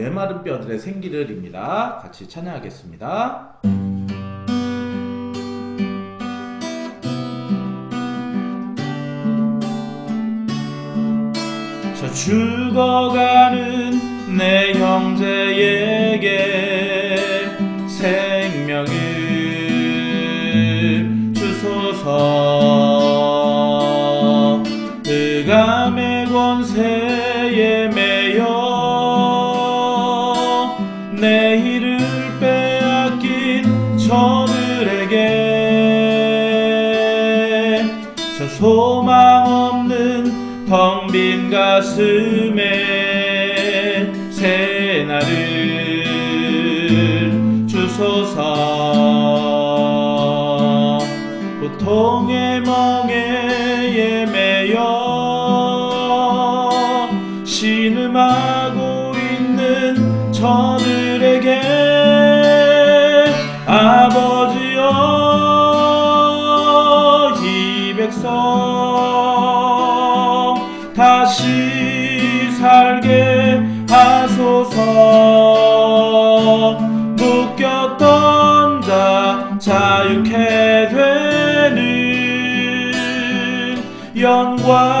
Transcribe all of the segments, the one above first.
메마른 뼈들의 생기를입니다. 같이 찬양하겠습니다. 저 죽어가는 내 형제 가슴에 새 날을 주소서. 고통의 멍에에 매여 신음하고 있는 저들에게 아버지여 이 백성 다시 살게 하소서. 묶였던 자 자유케 되는 영광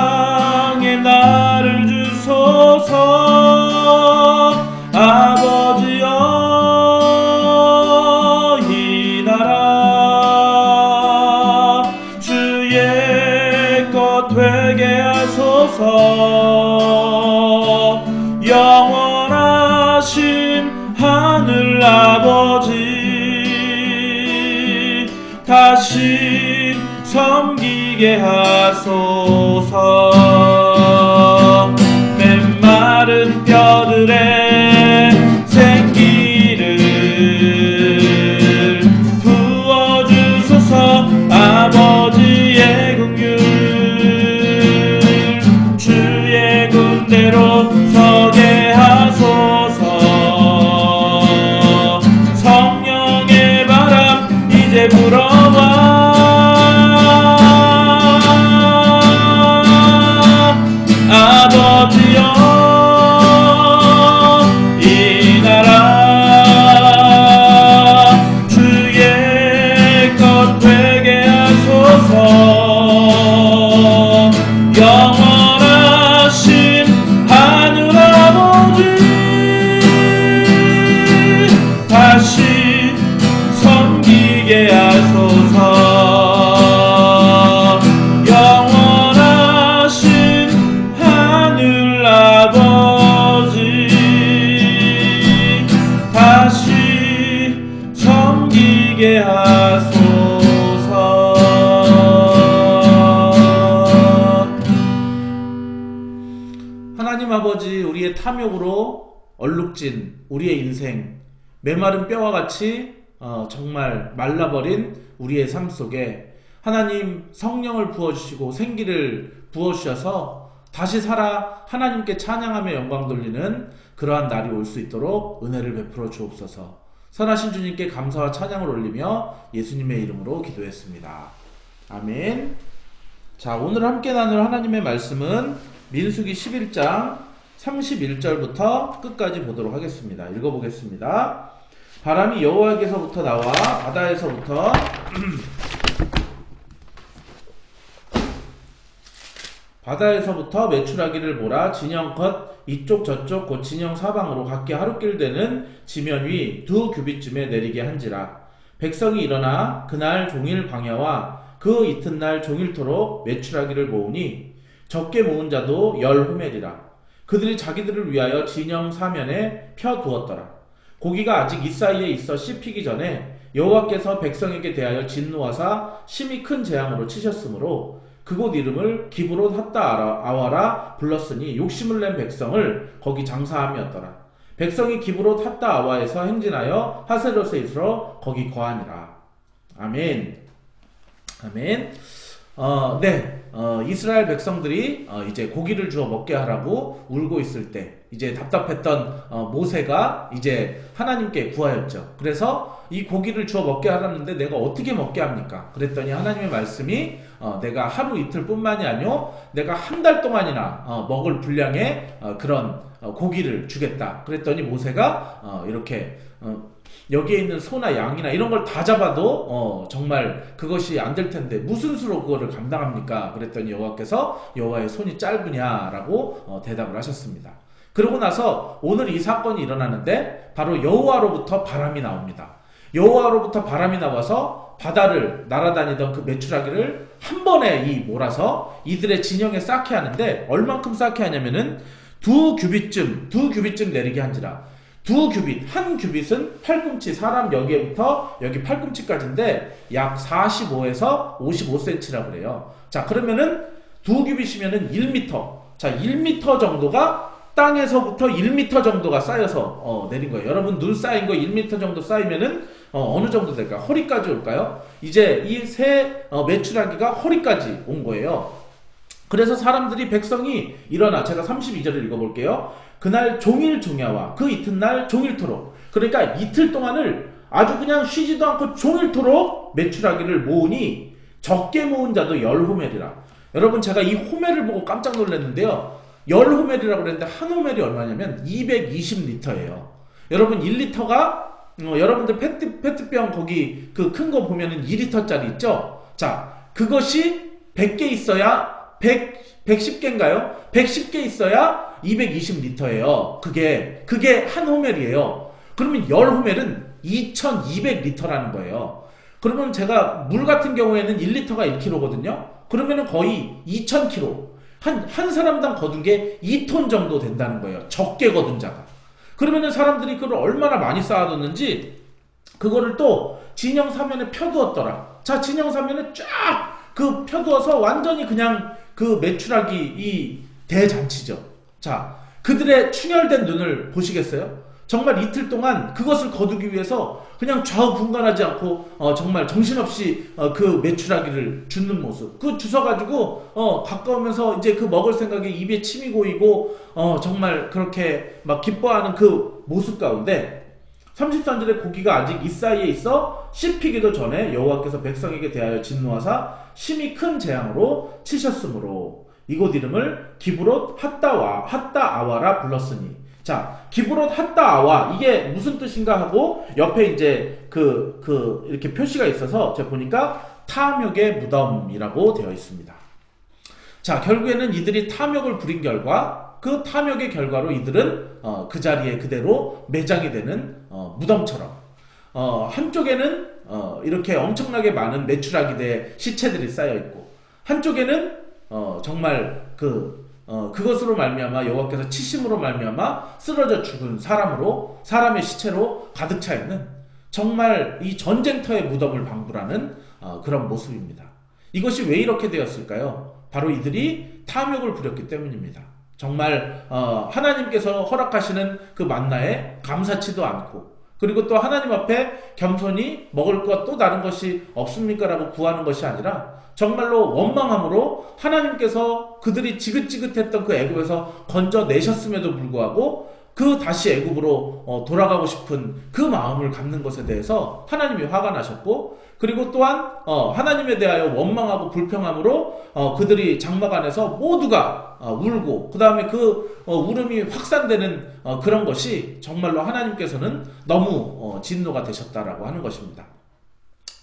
하 섬기게 하소서. 하나님 아버지 우리의 탐욕으로 얼룩진 우리의 인생 메마른 뼈와 같이 어, 정말 말라버린 우리의 삶 속에 하나님 성령을 부어주시고 생기를 부어주셔서 다시 살아 하나님께 찬양하며 영광 돌리는 그러한 날이 올 수 있도록 은혜를 베풀어 주옵소서 선하신 주님께 감사와 찬양을 올리며 예수님의 이름으로 기도했습니다. 아멘. 자, 오늘 함께 나눌 하나님의 말씀은 민수기 11장 31절부터 끝까지 보도록 하겠습니다. 읽어보겠습니다. 바람이 여호와에게서부터 나와 바다에서부터 바다에서부터 메추라기를 몰아 진영컷 이쪽 저쪽 곧 진영 사방으로 각기 하루길 되는 지면 위 두 규빗쯤에 내리게 한지라. 백성이 일어나 그날 종일 광야와 그 이튿날 종일토록 메추라기를 모으니 적게 모은 자도 열 호멜이라. 그들이 자기들을 위하여 진영 사면에 펴 두었더라. 고기가 아직 이 사이에 있어 씹히기 전에 여호와께서 백성에게 대하여 진노하사 심히 큰 재앙으로 치셨으므로 그곳 이름을 기브로 핫다 아와라 불렀으니 욕심을 낸 백성을 거기 장사함이었더라. 백성이 기브로 핫다 아와에서 행진하여 하세롯에 이르러 거기 거하니라. 아멘. 아멘. 어, 네. 어, 이스라엘 백성들이 어, 이제 고기를 주어 먹게 하라고 울고 있을 때 이제 답답했던 어, 모세가 이제 하나님께 구하였죠. 그래서 이 고기를 주어 먹게 하라는데 내가 어떻게 먹게 합니까? 그랬더니 하나님의 말씀이 어, 내가 하루 이틀뿐만이 아니요 내가 한 달 동안이나 어, 먹을 분량의 어, 그런 어, 고기를 주겠다. 그랬더니 모세가 어, 이렇게 어, 여기에 있는 소나 양이나 이런 걸 다 잡아도 어, 정말 그것이 안 될 텐데 무슨 수로 그거를 감당합니까? 그랬더니 여호와께서 여호와의 손이 짧으냐라고 어, 대답을 하셨습니다. 그러고 나서 오늘 이 사건이 일어나는데 바로 여호와로부터 바람이 나옵니다. 여호와로부터 바람이 나와서 바다를 날아다니던 그 메추라기를 한 번에 이 몰아서 이들의 진영에 쌓게 하는데 얼만큼 쌓게 하냐면은 두 규빗쯤 두 규빗쯤 내리게 한지라 두 규빗 한 규빗은 팔꿈치 사람 여기부터 여기 팔꿈치까지인데 약 45에서 55cm라고 그래요. 자 그러면은 두 규빗이면은 1m 자 1m 정도가 땅에서부터 1m 정도가 쌓여서 어, 내린 거예요. 여러분 눈 쌓인 거 1m 정도 쌓이면은 어, 느 정도 될까요? 허리까지 올까요? 이제 이새 어, 메추라기가 허리까지 온 거예요. 그래서 사람들이 백성이 일어나 제가 32절을 읽어볼게요. 그날 종일 종야와 그 이튿날 종일토록 그러니까 이틀 동안을 아주 그냥 쉬지도 않고 종일토록 메추라기를 모으니 적게 모은 자도 열 호멜이라. 여러분 제가 이 호멜을 보고 깜짝 놀랐는데요. 열 호멜이라고 그랬는데 한 호멜이 얼마냐면 220리터예요. 여러분 1리터가 어, 여러분들 페트 페트병 거기 그 큰 거 보면은 2리터짜리 있죠? 자, 그것이 100개 있어야 100 110개인가요? 110개 있어야 220리터예요. 그게 그게 한 호멜이에요. 그러면 열 호멜은 2200리터라는 거예요. 그러면 제가 물 같은 경우에는 1리터가 1kg거든요. 그러면은 거의 2000kg. 한, 한 사람당 거둔 게 2톤 정도 된다는 거예요. 적게 거둔 자가. 그러면은 사람들이 그걸 얼마나 많이 쌓아뒀는지 그거를 또 진영 사면에 펴두었더라. 자, 진영 사면에 쫙 그 펴두어서 완전히 그냥 그 매출하기 이 대잔치죠. 자, 그들의 충혈된 눈을 보시겠어요? 정말 이틀 동안 그것을 거두기 위해서 그냥 좌우분간하지 않고 어, 정말 정신없이 어, 그 매출하기를 줍는 모습. 그 주워가지고 어, 가까우면서 이제 그 먹을 생각에 입에 침이 고이고 어, 정말 그렇게 막 기뻐하는 그 모습 가운데 33절에 고기가 아직 이 사이에 있어 씹히기도 전에 여호와께서 백성에게 대하여 진노하사 심히 큰 재앙으로 치셨으므로 이곳 이름을 기브롯 핫다와 핫다아와라 불렀으니 자, 기브롯 핫다아와 이게 무슨 뜻인가 하고 옆에 이제 그, 그 이렇게 표시가 있어서 제가 보니까 탐욕의 무덤이라고 되어 있습니다. 자, 결국에는 이들이 탐욕을 부린 결과 그 탐욕의 결과로 이들은 어, 그 자리에 그대로 매장이 되는 어, 무덤처럼 어, 한쪽에는 어, 이렇게 엄청나게 많은 메추라기대 시체들이 쌓여 있고 한쪽에는 어, 정말 그 어, 그것으로 말미암아 여호와께서 치심으로 말미암아 쓰러져 죽은 사람으로 사람의 시체로 가득 차 있는 정말 이 전쟁터의 무덤을 방불하는 어, 그런 모습입니다. 이것이 왜 이렇게 되었을까요? 바로 이들이 탐욕을 부렸기 때문입니다. 정말 어, 하나님께서 허락하시는 그 만나에 감사치도 않고 그리고 또 하나님 앞에 겸손히 먹을 것 또 다른 것이 없습니까? 라고 구하는 것이 아니라 정말로 원망함으로 하나님께서 그들이 지긋지긋했던 그 애굽에서 건져 내셨음에도 불구하고 그 다시 애굽으로 어, 돌아가고 싶은 그 마음을 갖는 것에 대해서 하나님이 화가 나셨고 그리고 또한 어, 하나님에 대하여 원망하고 불평함으로 어, 그들이 장막 안에서 모두가 울고 그 다음에 그 울음이 확산되는 그런 것이 정말로 하나님께서는 너무 진노가 되셨다라고 하는 것입니다.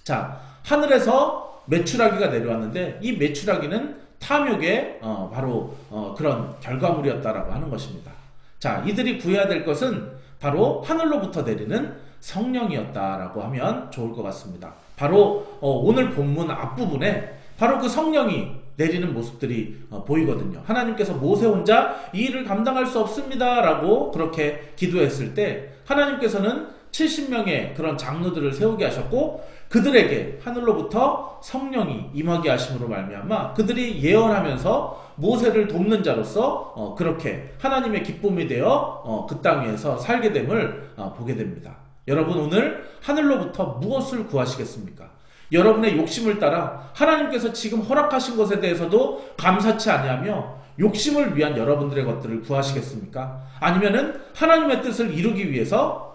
자 하늘에서 메추라기가 내려왔는데 이 메추라기는 탐욕의 바로 그런 결과물이었다라고 하는 것입니다. 자, 이들이 구해야 될 것은 바로 하늘로부터 내리는 성령이었다라고 하면 좋을 것 같습니다. 바로 어, 오늘 본문 앞부분에 바로 그 성령이 내리는 모습들이 어, 보이거든요. 하나님께서 모세 혼자 이 일을 감당할 수 없습니다라고 그렇게 기도했을 때 하나님께서는 70명의 그런 장로들을 세우게 하셨고 그들에게 하늘로부터 성령이 임하게 하심으로 말미암아 그들이 예언하면서 모세를 돕는 자로서 어, 그렇게 하나님의 기쁨이 되어 어, 그 땅 위에서 살게 됨을 어, 보게 됩니다. 여러분 오늘 하늘로부터 무엇을 구하시겠습니까? 여러분의 욕심을 따라 하나님께서 지금 허락하신 것에 대해서도 감사치 아니하며 욕심을 위한 여러분들의 것들을 구하시겠습니까? 아니면은 하나님의 뜻을 이루기 위해서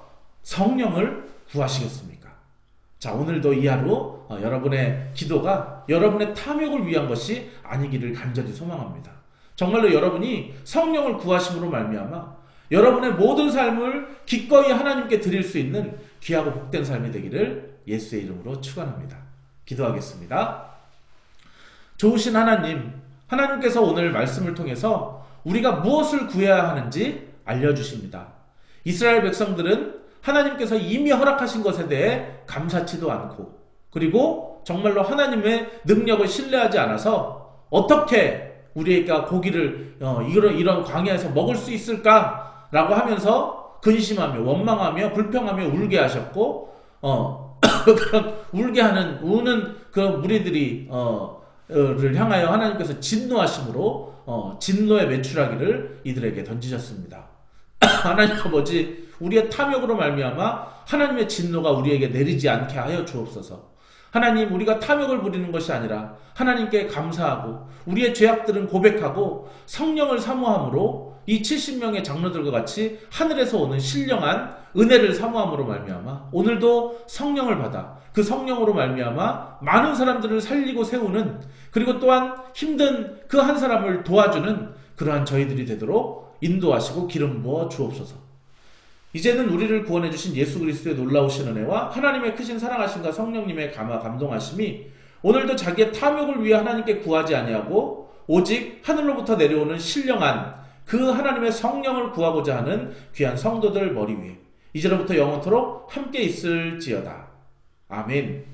성령을 구하시겠습니까? 자, 오늘도 이 하루 어, 여러분의 기도가 여러분의 탐욕을 위한 것이 아니기를 간절히 소망합니다. 정말로 여러분이 성령을 구하심으로 말미암아 여러분의 모든 삶을 기꺼이 하나님께 드릴 수 있는 귀하고 복된 삶이 되기를 예수의 이름으로 축원합니다. 기도하겠습니다. 좋으신 하나님, 하나님께서 오늘 말씀을 통해서 우리가 무엇을 구해야 하는지 알려 주십니다. 이스라엘 백성들은 하나님께서 이미 허락하신 것에 대해 감사치도 않고 그리고 정말로 하나님의 능력을 신뢰하지 않아서 어떻게 우리가 고기를 어, 이런 이런 광야에서 먹을 수 있을까라고 하면서 근심하며 원망하며 불평하며 울게 하셨고 어 그런 울게 하는 우는 그 무리들이 어 를 향하여 하나님께서 진노하심으로 어 진노의 매출하기를 이들에게 던지셨습니다. 하나님 아버지 우리의 탐욕으로 말미암아 하나님의 진노가 우리에게 내리지 않게 하여 주옵소서. 하나님 우리가 탐욕을 부리는 것이 아니라 하나님께 감사하고 우리의 죄악들은 고백하고 성령을 사모함으로 이 70명의 장로들과 같이 하늘에서 오는 신령한 은혜를 사모함으로 말미암아 오늘도 성령을 받아 그 성령으로 말미암아 많은 사람들을 살리고 세우는 그리고 또한 힘든 그 한 사람을 도와주는 그러한 저희들이 되도록 인도하시고 기름 부어 주옵소서. 이제는 우리를 구원해 주신 예수 그리스도의 놀라우신 은혜와 하나님의 크신 사랑하심과 성령님의 감화 감동하심이 오늘도 자기의 탐욕을 위해 하나님께 구하지 아니하고 오직 하늘로부터 내려오는 신령한 그 하나님의 성령을 구하고자 하는 귀한 성도들 머리 위에 이제로부터 영원토록 함께 있을지어다. 아멘.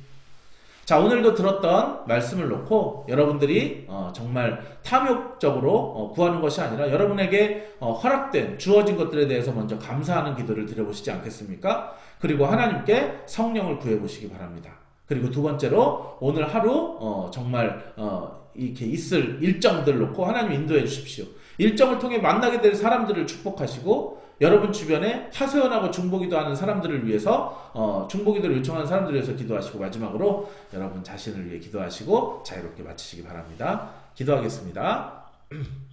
자, 오늘도 들었던 말씀을 놓고 여러분들이 어, 정말 탐욕적으로 어, 구하는 것이 아니라 여러분에게 어, 허락된 주어진 것들에 대해서 먼저 감사하는 기도를 드려보시지 않겠습니까? 그리고 하나님께 성령을 구해보시기 바랍니다. 그리고 두 번째로 오늘 하루 어, 정말 어, 이렇게 있을 일정들 놓고 하나님 인도해 주십시오. 일정을 통해 만나게 될 사람들을 축복하시고 여러분 주변에 하소연하고 중보기도 하는 사람들을 위해서 어, 중보기도를 요청하는 사람들을 위해서 기도하시고 마지막으로 여러분 자신을 위해 기도하시고 자유롭게 마치시기 바랍니다. 기도하겠습니다.